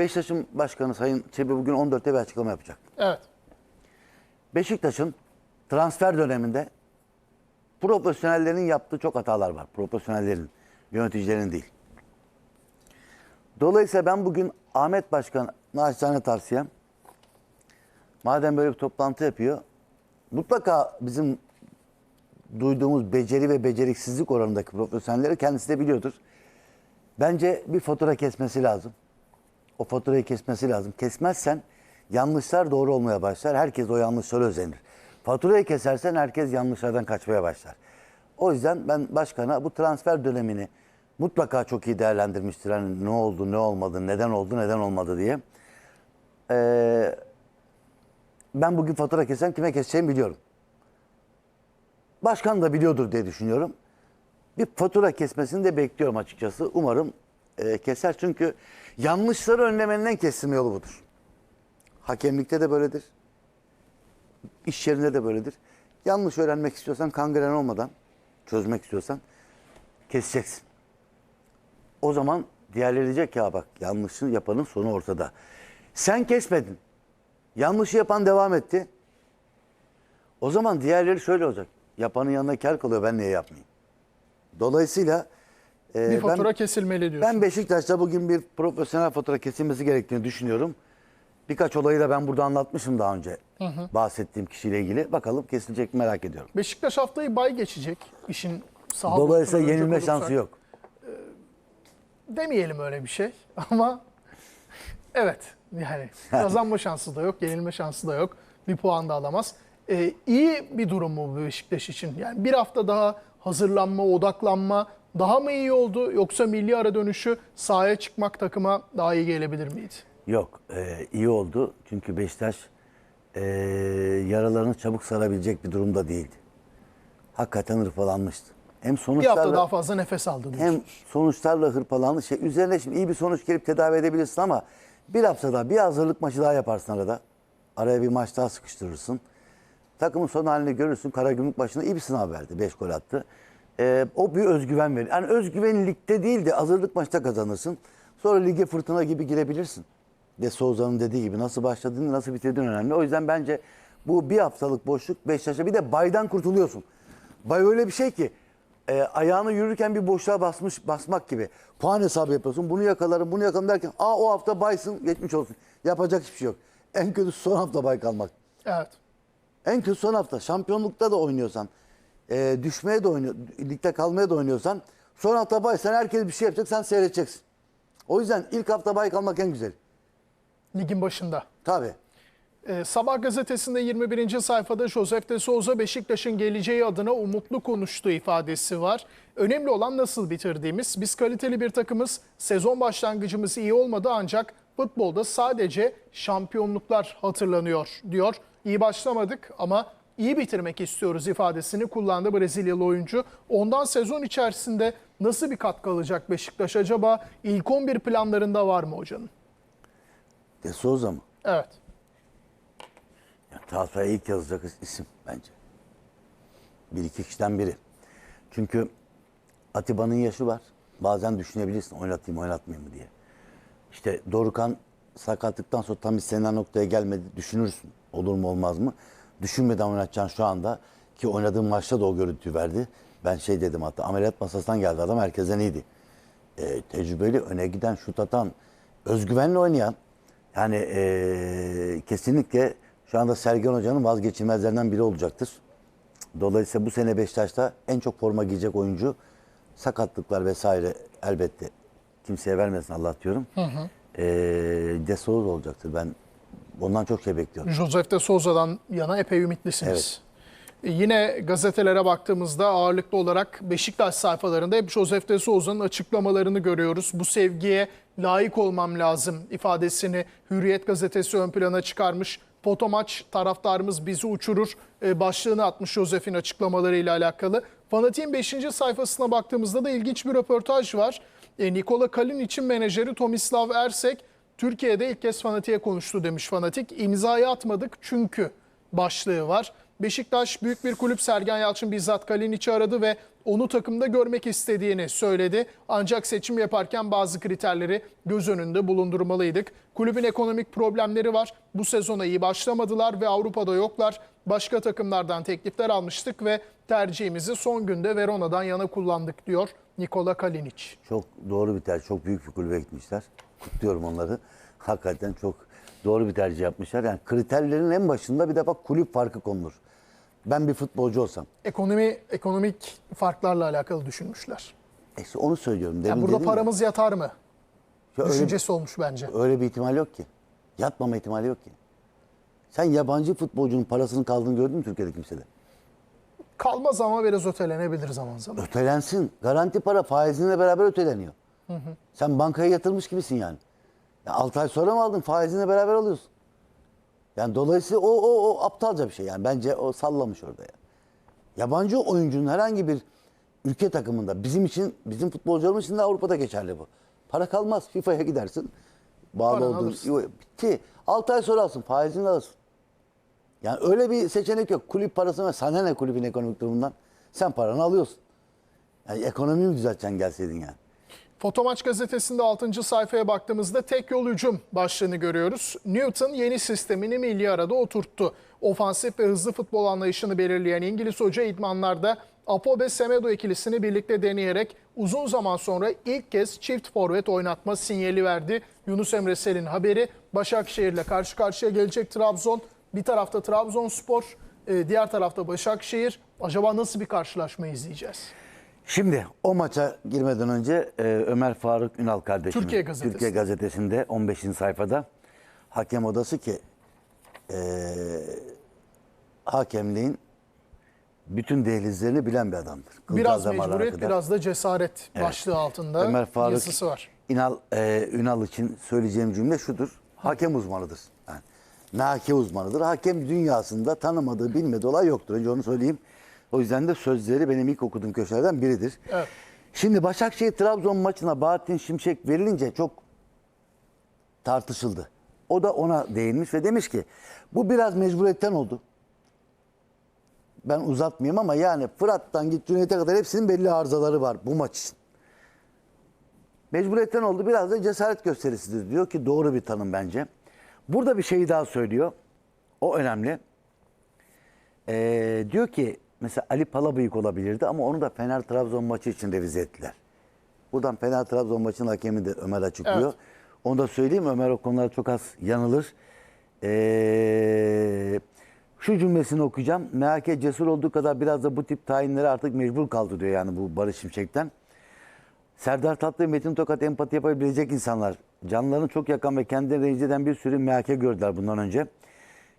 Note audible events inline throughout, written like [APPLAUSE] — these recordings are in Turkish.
Beşiktaş'ın başkanı Sayın Çebi bugün 14'te bir açıklama yapacak. Evet. Beşiktaş'ın transfer döneminde profesyonellerin yaptığı çok hatalar var. Profesyonellerin, yöneticilerin değil. Dolayısıyla ben bugün Ahmet Başkan naçizane tavsiyem madem böyle bir toplantı yapıyor mutlaka bizim duyduğumuz beceri ve beceriksizlik oranındaki profesyonelleri kendisi de biliyordur. Bence bir fatura kesmesi lazım. O faturayı kesmesi lazım. Kesmezsen yanlışlar doğru olmaya başlar. Herkes o yanlışlara özenir. Faturayı kesersen herkes yanlışlardan kaçmaya başlar. O yüzden ben başkana bu transfer dönemini mutlaka çok iyi değerlendirmiştir. Hani ne oldu, ne olmadı, neden oldu, neden olmadı diye. Ee, ben bugün fatura kesen kime keseceğimi biliyorum. Başkan da biliyordur diye düşünüyorum. Bir fatura kesmesini de bekliyorum açıkçası. Umarım e, keser çünkü yanlışları önlemenin en kestirme yolu budur. Hakemlikte de böyledir. İş yerinde de böyledir. Yanlış öğrenmek istiyorsan kangren olmadan çözmek istiyorsan keseceksin. O zaman diğerleri diyecek ya bak yanlışı yapanın sonu ortada. Sen kesmedin. Yanlışı yapan devam etti. O zaman diğerleri şöyle olacak. Yapanın yanına kar kalıyor ben niye yapmayayım? Dolayısıyla e, Bir fatura ben, kesilmeli diyorsun. ben Beşiktaş'ta bugün bir profesyonel fatura kesilmesi gerektiğini düşünüyorum. Birkaç olayı da ben burada anlatmışım daha önce. Bahsettiğim kişiyle ilgili. Bakalım kesilecek mi merak ediyorum. Beşiktaş haftayı bay geçecek. İşin saha Dolayısıyla yenilme olursak. şansı yok. Demeyelim öyle bir şey [LAUGHS] ama evet [LAUGHS] yani kazanma şansı da yok, yenilme şansı da yok. Bir puan da alamaz. Ee, iyi bir durum mu Beşiktaş için? Yani bir hafta daha hazırlanma, odaklanma daha mı iyi oldu yoksa milli ara dönüşü sahaya çıkmak takıma daha iyi gelebilir miydi? Yok. e, iyi oldu. Çünkü Beşiktaş e, yaralarını çabuk sarabilecek bir durumda değildi. Hakikaten hırpalanmıştı. Hem Bir hafta sonuçlarla daha fazla nefes aldı diyorsun. hem sonuçlarla hırpalandı. Şey, üzerine şimdi iyi bir sonuç gelip tedavi edebilirsin ama bir hafta daha bir hazırlık maçı daha yaparsın arada. Araya bir maç daha sıkıştırırsın. Takımın son halini görürsün. Karagümrük başında iyi bir sınav verdi. 5 gol attı. Ee, o bir özgüven verir. Yani özgüven ligde değil de hazırlık maçta kazanırsın. Sonra lige fırtına gibi girebilirsin. De Souza'nın dediği gibi nasıl başladığını nasıl bitirdiğin önemli. O yüzden bence bu bir haftalık boşluk Beşiktaş'a bir de baydan kurtuluyorsun. Bay öyle bir şey ki e, ayağını yürürken bir boşluğa basmış basmak gibi. Puan hesabı yapıyorsun. Bunu yakalarım, bunu yakalarım derken aa o hafta baysın geçmiş olsun. Yapacak hiçbir şey yok. En kötü son hafta bay kalmak. Evet. En kötü son hafta şampiyonlukta da oynuyorsan, e, düşmeye de oynuyor, ligde kalmaya da oynuyorsan son hafta bay sen herkes bir şey yapacak sen seyredeceksin. O yüzden ilk hafta bay kalmak en güzel. Ligin başında. Tabii. Ee, Sabah gazetesinde 21. sayfada Josef de Souza Beşiktaş'ın geleceği adına umutlu konuştuğu ifadesi var. Önemli olan nasıl bitirdiğimiz. Biz kaliteli bir takımız. Sezon başlangıcımız iyi olmadı ancak futbolda sadece şampiyonluklar hatırlanıyor diyor. İyi başlamadık ama iyi bitirmek istiyoruz ifadesini kullandı Brezilyalı oyuncu. Ondan sezon içerisinde nasıl bir katkı alacak Beşiktaş acaba? İlk 11 planlarında var mı hocanın? De Souza mı? Evet. Yani transfere ilk yazacak isim bence. Bir iki kişiden biri. Çünkü Atiba'nın yaşı var. Bazen düşünebilirsin oynatayım oynatmayayım mı diye. İşte Dorukan sakatlıktan sonra tam istenilen noktaya gelmedi. Düşünürsün olur mu olmaz mı? Düşünmeden oynatacaksın şu anda. Ki oynadığım maçta da o görüntüyü verdi. Ben şey dedim hatta ameliyat masasından geldi adam herkesten iyiydi. Ee, tecrübeli, öne giden, şut atan, özgüvenle oynayan. Yani ee, kesinlikle şu anda Sergen Hoca'nın vazgeçilmezlerinden biri olacaktır. Dolayısıyla bu sene Beşiktaş'ta en çok forma giyecek oyuncu sakatlıklar vesaire elbette kimseye vermesin Allah diyorum. Hı hı. De Souza olacaktır. Ben ondan çok şey bekliyorum. Josef de Souza'dan yana epey ümitlisiniz. E, Yine gazetelere baktığımızda ağırlıklı olarak Beşiktaş sayfalarında hep Josef de Souza'nın açıklamalarını görüyoruz. Bu sevgiye layık olmam lazım ifadesini Hürriyet gazetesi ön plana çıkarmış. Foto maç taraftarımız bizi uçurur e, başlığını atmış Josef'in açıklamalarıyla alakalı. Fanatik'in 5. sayfasına baktığımızda da ilginç bir röportaj var. E, Nikola Kalinic'in menajeri Tomislav Ersek Türkiye'de ilk kez Fanatik'e konuştu demiş Fanatik. İmzayı atmadık çünkü başlığı var. Beşiktaş büyük bir kulüp Sergen Yalçın bizzat Kalinic'i aradı ve onu takımda görmek istediğini söyledi. Ancak seçim yaparken bazı kriterleri göz önünde bulundurmalıydık. Kulübün ekonomik problemleri var. Bu sezona iyi başlamadılar ve Avrupa'da yoklar. Başka takımlardan teklifler almıştık ve tercihimizi son günde Verona'dan yana kullandık diyor Nikola Kalinic. Çok doğru bir tercih. Çok büyük bir kulübe gitmişler. Kutluyorum onları. [LAUGHS] Hakikaten çok doğru bir tercih yapmışlar. Yani kriterlerin en başında bir de bak kulüp farkı konulur. Ben bir futbolcu olsam. Ekonomi ekonomik farklarla alakalı düşünmüşler. e işte onu söylüyorum. Demin Yani burada dedim ya. paramız yatar mı? Ya öyle, Düşüncesi olmuş bence. öyle bir ihtimal yok ki. Yatmama ihtimali yok ki. Sen yabancı futbolcunun parasının kaldığını gördün mü Türkiye'de kimsede? Kalmaz ama biraz ötelenebilir zaman zaman. Ötelensin. Garanti para faizinle beraber öteleniyor. Sen bankaya yatırmış gibisin yani. Ya 6 ay sonra mı aldın? Faizinle beraber alıyorsun. Yani dolayısıyla o, o, o aptalca bir şey yani. Bence o sallamış orada ya. Yabancı oyuncunun herhangi bir ülke takımında bizim için, bizim futbolcularımız için de Avrupa'da geçerli bu. Para kalmaz. FIFA'ya gidersin. Bağlı Paranı olduğun. alırsın. Bitti. 6 ay sonra alsın. Faizini alırsın. Yani öyle bir seçenek yok. Kulüp parasını ver. Sana ne kulübün ekonomik durumundan? Sen paranı alıyorsun. Yani ekonomiyi mi düzelteceksin gelseydin yani? Fotomaç gazetesinde 6. sayfaya baktığımızda tek yol hücum başlığını görüyoruz. Newton yeni sistemini milli arada oturttu. Ofansif ve hızlı futbol anlayışını belirleyen İngiliz hoca idmanlarda Apobe Semedo ikilisini birlikte deneyerek uzun zaman sonra ilk kez çift forvet oynatma sinyali verdi. Yunus Emre Sel'in haberi Başakşehir'le karşı karşıya gelecek Trabzon. Bir tarafta Trabzonspor, e, diğer tarafta Başakşehir. Acaba nasıl bir karşılaşma izleyeceğiz? Şimdi o maça girmeden önce e, Ömer Faruk Ünal kardeşim Türkiye Gazetesi. Türkiye Gazetesi'nde 15. sayfada hakem odası ki e, hakemliğin bütün dehlizlerini bilen bir adamdır. Kılcal Biraz mecburiyet, kadar. biraz da cesaret başlığı altında Ömer Faruk yazısı var. İnal, e, Ünal için söyleyeceğim cümle şudur. Hakem uzmanıdır. Nake uzmanıdır. Hakem dünyasında tanımadığı, bilmediği olay yoktur. Önce onu söyleyeyim. O yüzden de sözleri benim ilk okuduğum köşelerden biridir. Evet. Şimdi Başakşehir-Trabzon maçına Bahattin Şimşek verilince çok tartışıldı. O da ona değinmiş ve demiş ki bu biraz mecburiyetten oldu. Ben uzatmayayım ama yani Fırat'tan git Cüneyt'e kadar hepsinin belli arızaları var bu maç için. Mecburiyetten oldu. Biraz da cesaret gösterisidir diyor ki doğru bir tanım bence. Burada bir şey daha söylüyor. O önemli. Ee, diyor ki mesela Ali Palabıyık olabilirdi ama onu da Fener Trabzon maçı için revize ettiler. Buradan Fener Trabzon maçının hakemi de Ömer açıklıyor. Evet. Onu da söyleyeyim Ömer o konularda çok az yanılır. Ee, şu cümlesini okuyacağım. MHK cesur olduğu kadar biraz da bu tip tayinlere artık mecbur kaldı diyor yani bu Barış Şimşek'ten. Serdar Tatlı ve Metin Tokat empati yapabilecek insanlar. Canlarını çok yakan ve kendilerini rencide bir sürü MHK gördüler bundan önce.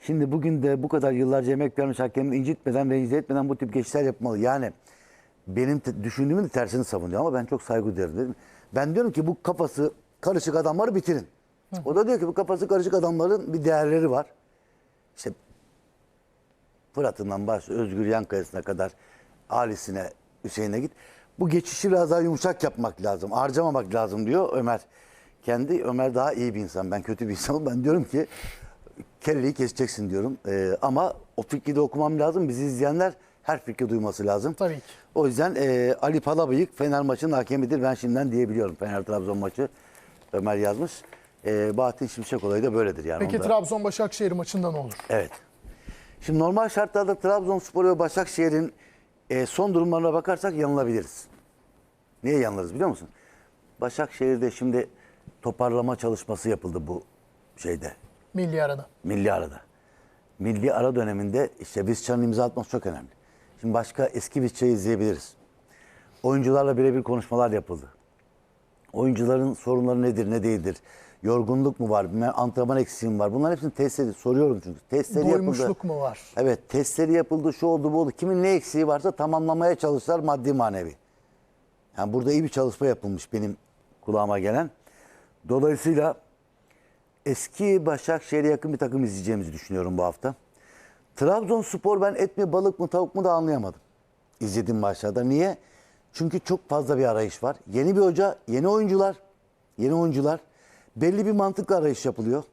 Şimdi bugün de bu kadar yıllarca emek vermiş hakemin incitmeden, rencide etmeden bu tip geçişler yapmalı. Yani benim düşündüğümün de tersini savunuyor ama ben çok saygı duyarım dedim. Ben diyorum ki bu kafası karışık adamları bitirin. O da diyor ki bu kafası karışık adamların bir değerleri var. İşte Fırat'ından baş Özgür Yankaya'sına kadar Ali'sine, Hüseyin'e git. Bu geçişi biraz daha yumuşak yapmak lazım. Harcamamak lazım diyor Ömer. Kendi Ömer daha iyi bir insan. Ben kötü bir insanım. Ben diyorum ki kelleyi keseceksin diyorum. Ee, ama o fikri de okumam lazım. Bizi izleyenler her fikri duyması lazım. Tabii ki. O yüzden e, Ali Palabıyık Fener maçının hakemidir. Ben şimdiden diyebiliyorum. Fener Trabzon maçı Ömer yazmış. E, Bahattin Şimşek olayı da böyledir yani. Peki Onu da- Trabzon Başakşehir maçında ne olur? Evet. Şimdi normal şartlarda Trabzonspor ve Başakşehir'in e, son durumlarına bakarsak yanılabiliriz. Niye yanılırız biliyor musun? Başakşehir'de şimdi toparlama çalışması yapıldı bu şeyde, Milli arada. milli arada. Milli ara döneminde işte Vizcan'ın imza atması çok önemli. Şimdi başka eski Vizca'yı izleyebiliriz. Oyuncularla birebir konuşmalar yapıldı. Oyuncuların sorunları nedir, ne değildir? Yorgunluk mu var, antrenman eksiği mi var? Bunların hepsini test edildi. Soruyorum çünkü. Testleri yapıldı. Doymuşluk mu var? Evet testleri yapıldı, şu oldu bu oldu. Kimin ne eksiği varsa tamamlamaya çalıştılar maddi manevi. Yani burada iyi bir çalışma yapılmış benim kulağıma gelen. Dolayısıyla eski Başakşehir'e yakın bir takım izleyeceğimizi düşünüyorum bu hafta. Trabzonspor ben et mi balık mı tavuk mu da anlayamadım. İzlediğim maçlarda. Niye? Çünkü çok fazla bir arayış var. Yeni bir hoca, yeni oyuncular, yeni oyuncular. Belli bir mantıkla arayış yapılıyor.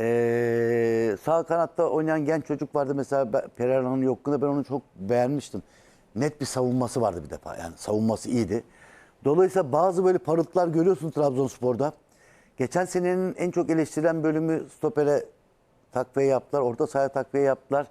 Ee, sağ kanatta oynayan genç çocuk vardı mesela Pereira'nın yokluğunda ben onu çok beğenmiştim. Net bir savunması vardı bir defa yani savunması iyiydi. Dolayısıyla bazı böyle parıltılar görüyorsun Trabzonspor'da. Geçen senenin en çok eleştirilen bölümü stopere takviye yaptılar, orta sahaya takviye yaptılar.